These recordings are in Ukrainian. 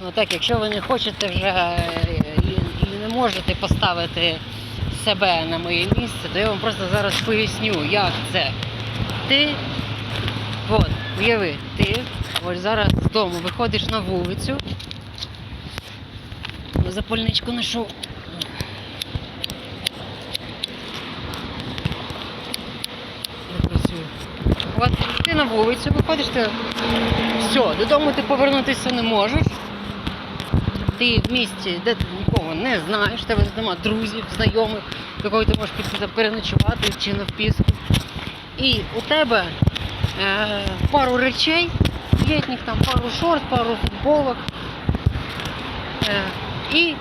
Ну так, якщо ви не хочете вже е, і, не можете поставити себе на моє місце, то я вам просто зараз поясню, як це. Ти, от, уяви, ти ось зараз з дому виходиш на вулицю. Запальничку знайшов. От ти на вулицю виходиш, ти все, додому ти повернутися не можеш. Ти в місті, де ти нікого не знаєш, тебе немає друзів, знайомих, до кого ти можеш піти переночувати чи на впіску. І у тебе е, пару речей, літніх, там пару шорт, пару футболок. Е, і е,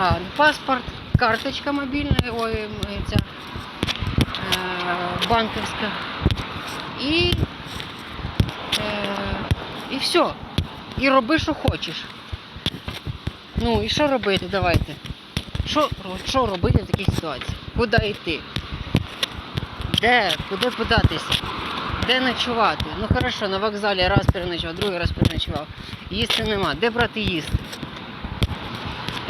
а, паспорт, карточка мобільна, ой, ця е, банківська. І, е, і все. І роби, що хочеш. Ну і що робити, давайте? Що, що робити в такій ситуації? Куди йти? Де? Куди податися? Де ночувати? Ну хорошо, на вокзалі раз переночував, другий раз переночував. Їсти нема. Де брати їсти?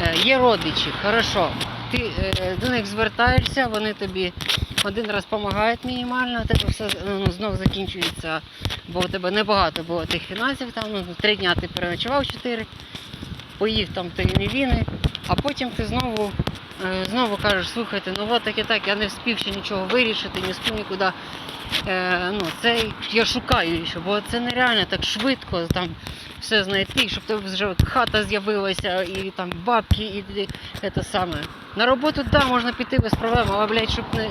Е, є родичі, хорошо. Ти е, до них звертаєшся, вони тобі один раз допомагають мінімально, а тебе все ну, знов закінчується, бо у тебе небагато було тих фінансів, там ну, три дня ти переночував чотири, поїв там тої невіни, а потім ти знову, е, знову кажеш, слухайте, ну от так і так, я не встиг ще нічого вирішити, не встиг нікуди. Е, ну, це я шукаю ще, бо це нереально так швидко там все знайти, щоб тебе вже хата з'явилася, і там бабки, і, це саме. На роботу, да, можна піти без проблем, але, блядь, щоб не,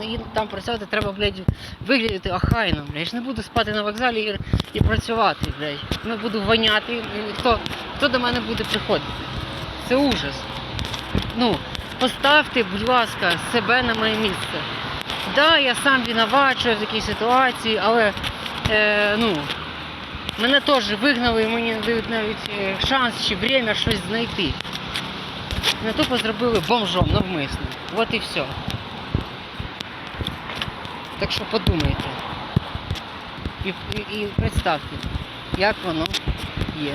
не, там працювати, треба, блядь, виглядати охайно, блядь. Не буду спати на вокзалі і, і працювати, блядь. Не буду воняти, хто, хто до мене буде приходити. Це ужас. Ну, поставте, будь ласка, себе на моє місце. Да, я сам я в такій ситуації, але е, ну, мене теж вигнали і мені не дають навіть е, шанс чи время щось знайти. Мене тупо зробили бомжом навмисно. От і все. Так що подумайте. І, і, і представте, як воно є.